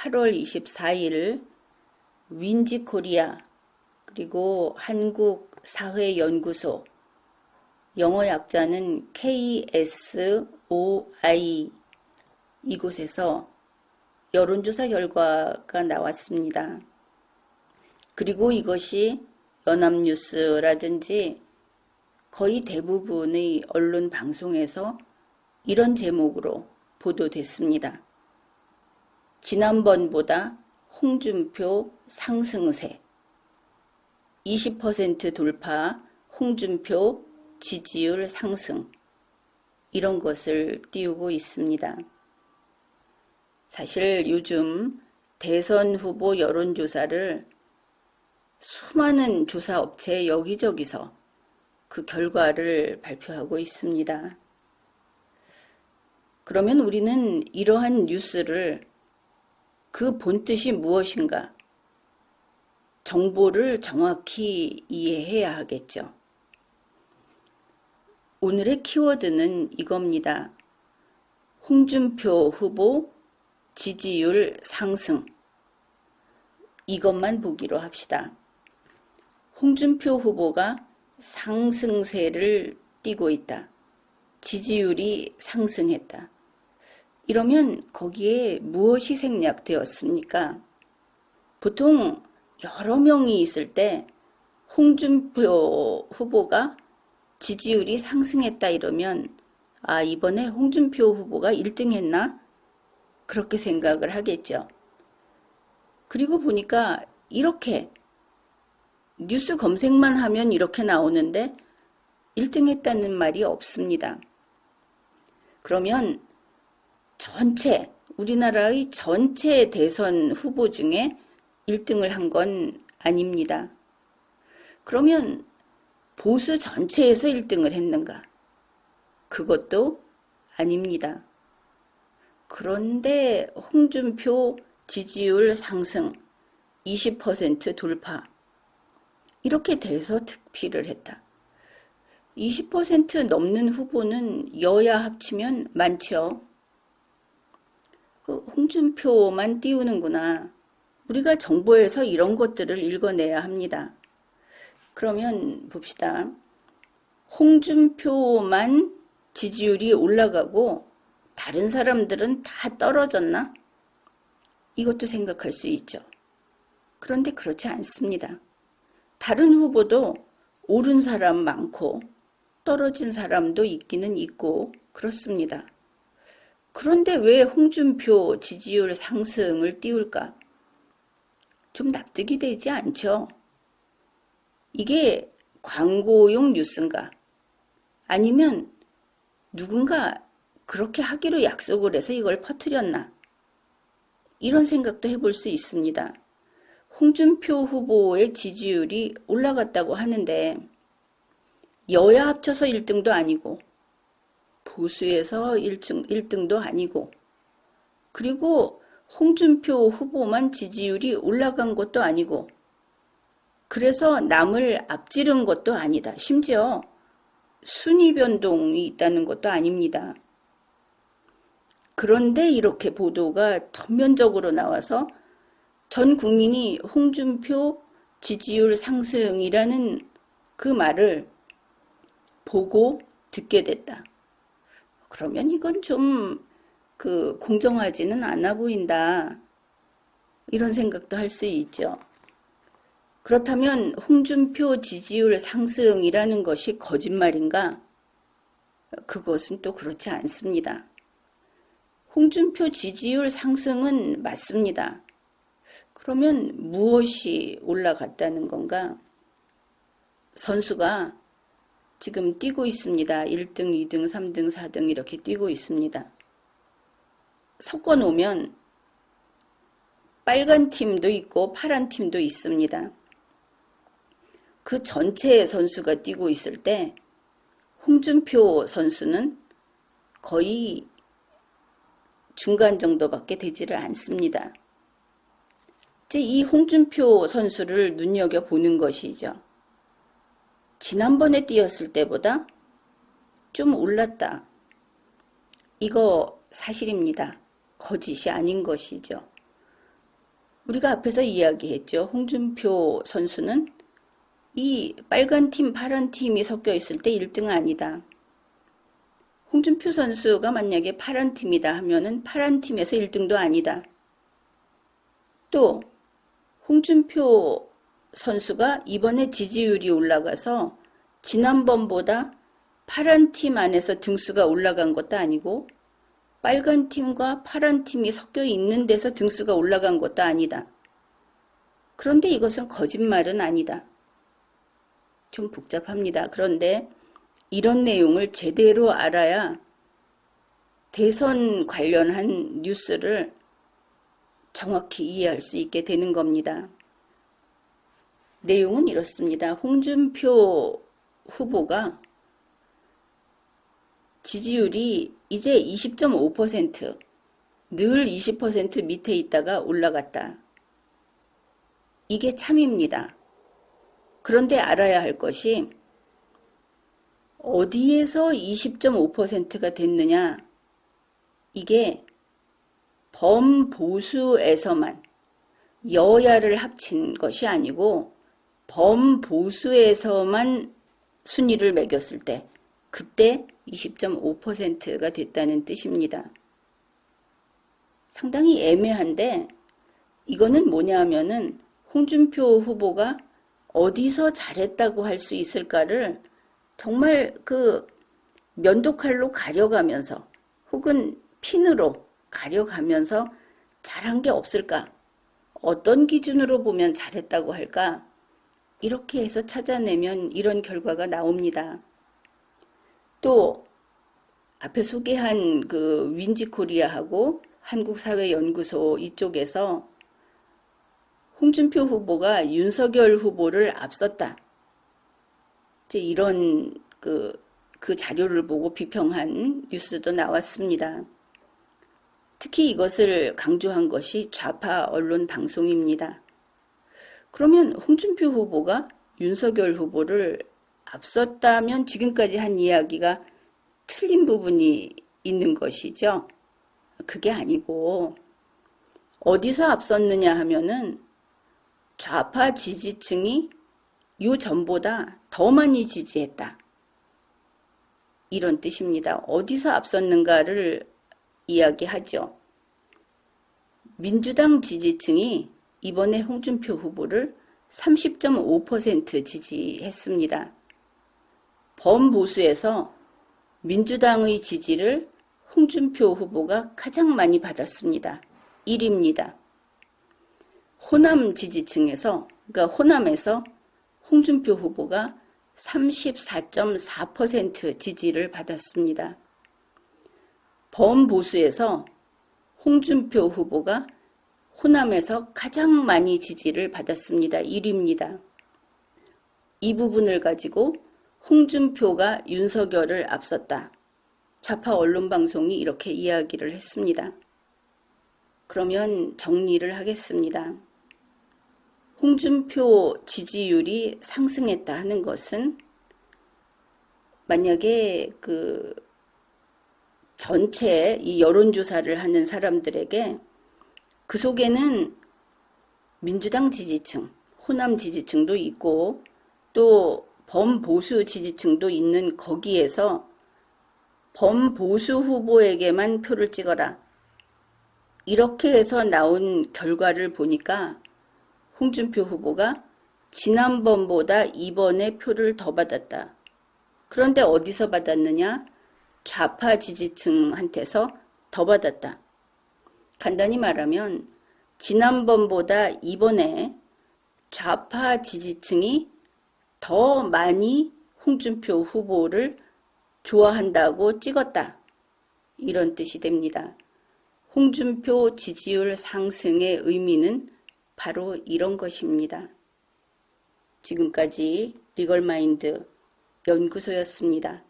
8월 24일 윈지 코리아 그리고 한국 사회연구소 영어 약자는 KSOI 이곳에서 여론조사 결과가 나왔습니다. 그리고 이것이 연합뉴스라든지 거의 대부분의 언론 방송에서 이런 제목으로 보도됐습니다. 지난번보다 홍준표 상승세 20% 돌파 홍준표 지지율 상승 이런 것을 띄우고 있습니다. 사실 요즘 대선 후보 여론조사를 수많은 조사 업체 여기저기서 그 결과를 발표하고 있습니다. 그러면 우리는 이러한 뉴스를 그 본뜻이 무엇인가 정보를 정확히 이해해야 하겠죠. 오늘의 키워드는 이겁니다. 홍준표 후보 지지율 상승. 이것만 보기로 합시다. 홍준표 후보가 상승세를 띠고 있다. 지지율이 상승했다. 이러면 거기에 무엇이 생략되었습니까? 보통 여러 명이 있을 때 홍준표 후보가 지지율이 상승했다 이러면 아, 이번에 홍준표 후보가 1등 했나? 그렇게 생각을 하겠죠. 그리고 보니까 이렇게 뉴스 검색만 하면 이렇게 나오는데 1등 했다는 말이 없습니다. 그러면 전체, 우리나라의 전체 대선 후보 중에 1등을 한 건 아닙니다. 그러면 보수 전체에서 1등을 했는가? 그것도 아닙니다. 그런데 홍준표 지지율 상승 20% 돌파 이렇게 돼서 득피를 했다. 20% 넘는 후보는 여야 합치면 많죠. 그 홍준표만 띄우는구나. 우리가 정보에서 이런 것들을 읽어내야 합니다. 그러면 봅시다. 홍준표만 지지율이 올라가고 다른 사람들은 다 떨어졌나? 이것도 생각할 수 있죠. 그런데 그렇지 않습니다. 다른 후보도 오른 사람 많고 떨어진 사람도 있기는 있고 그렇습니다. 그런데 왜 홍준표 지지율 상승을 띄울까? 좀 납득이 되지 않죠? 이게 광고용 뉴스인가? 아니면 누군가 그렇게 하기로 약속을 해서 이걸 퍼뜨렸나? 이런 생각도 해볼 수 있습니다. 홍준표 후보의 지지율이 올라갔다고 하는데 여야 합쳐서 1등도 아니고 보수에서 1등, 1등도 아니고 그리고 홍준표 후보만 지지율이 올라간 것도 아니고 그래서 남을 앞지른 것도 아니다. 심지어 순위 변동이 있다는 것도 아닙니다. 그런데 이렇게 보도가 전면적으로 나와서 전 국민이 홍준표 지지율 상승이라는 그 말을 보고 듣게 됐다. 그러면 이건 좀 그 공정하지는 않아 보인다. 이런 생각도 할 수 있죠. 그렇다면 홍준표 지지율 상승이라는 것이 거짓말인가? 그것은 또 그렇지 않습니다. 홍준표 지지율 상승은 맞습니다. 그러면 무엇이 올라갔다는 건가? 선수가 지금 뛰고 있습니다. 1등, 2등, 3등, 4등 이렇게 뛰고 있습니다. 섞어 놓으면 빨간 팀도 있고 파란 팀도 있습니다. 그 전체 선수가 뛰고 있을 때 홍준표 선수는 거의 중간 정도밖에 되지를 않습니다. 이제 이 홍준표 선수를 눈여겨보는 것이죠. 지난번에 뛰었을 때보다 좀 올랐다. 이거 사실입니다. 거짓이 아닌 것이죠. 우리가 앞에서 이야기했죠. 홍준표 선수는 이 빨간 팀, 파란 팀이 섞여 있을 때 1등 아니다. 홍준표 선수가 만약에 파란 팀이다 하면은 파란 팀에서 1등도 아니다. 또 홍준표 선수가 이번에 지지율이 올라가서 지난번보다 파란 팀 안에서 등수가 올라간 것도 아니고 빨간 팀과 파란 팀이 섞여 있는 데서 등수가 올라간 것도 아니다. 그런데 이것은 거짓말은 아니다. 좀 복잡합니다. 그런데 이런 내용을 제대로 알아야 대선 관련한 뉴스를 정확히 이해할 수 있게 되는 겁니다. 내용은 이렇습니다. 홍준표 후보가 지지율이 이제 20.5%, 늘 20% 밑에 있다가 올라갔다. 이게 참입니다. 그런데 알아야 할 것이 어디에서 20.5%가 됐느냐? 이게 범보수에서만 여야를 합친 것이 아니고 범보수에서만 순위를 매겼을 때 그때 20.5%가 됐다는 뜻입니다. 상당히 애매한데 이거는 뭐냐 하면은 홍준표 후보가 어디서 잘했다고 할 수 있을까를 정말 그 면도칼로 가려가면서 혹은 핀으로 가려가면서 잘한 게 없을까? 어떤 기준으로 보면 잘했다고 할까? 이렇게 해서 찾아내면 이런 결과가 나옵니다. 또 앞에 소개한 그 윈지 코리아하고 한국사회연구소 이쪽에서 홍준표 후보가 윤석열 후보를 앞섰다. 이제 이런 그, 그 자료를 보고 비평한 뉴스도 나왔습니다. 특히 이것을 강조한 것이 좌파 언론 방송입니다. 그러면 홍준표 후보가 윤석열 후보를 앞섰다면 지금까지 한 이야기가 틀린 부분이 있는 것이죠. 그게 아니고 어디서 앞섰느냐 하면은 좌파 지지층이 요 전보다 더 많이 지지했다. 이런 뜻입니다. 어디서 앞섰는가를 이야기하죠. 민주당 지지층이 이번에 홍준표 후보를 30.5% 지지했습니다. 범보수에서 민주당의 지지를 홍준표 후보가 가장 많이 받았습니다. 1위입니다. 호남 지지층에서, 그러니까 호남에서 홍준표 후보가 34.4% 지지를 받았습니다. 범보수에서 홍준표 후보가 호남에서 가장 많이 지지를 받았습니다. 1위입니다. 이 부분을 가지고 홍준표가 윤석열을 앞섰다. 좌파 언론 방송이 이렇게 이야기를 했습니다. 그러면 정리를 하겠습니다. 홍준표 지지율이 상승했다 하는 것은 만약에 그 전체 이 여론조사를 하는 사람들에게 그 속에는 민주당 지지층, 호남 지지층도 있고 또 범보수 지지층도 있는 거기에서 범보수 후보에게만 표를 찍어라. 이렇게 해서 나온 결과를 보니까 홍준표 후보가 지난번보다 이번에 표를 더 받았다. 그런데 어디서 받았느냐? 좌파 지지층한테서 더 받았다. 간단히 말하면 지난번보다 이번에 좌파 지지층이 더 많이 홍준표 후보를 좋아한다고 찍었다. 이런 뜻이 됩니다. 홍준표 지지율 상승의 의미는 바로 이런 것입니다. 지금까지 리걸마인드 연구소였습니다.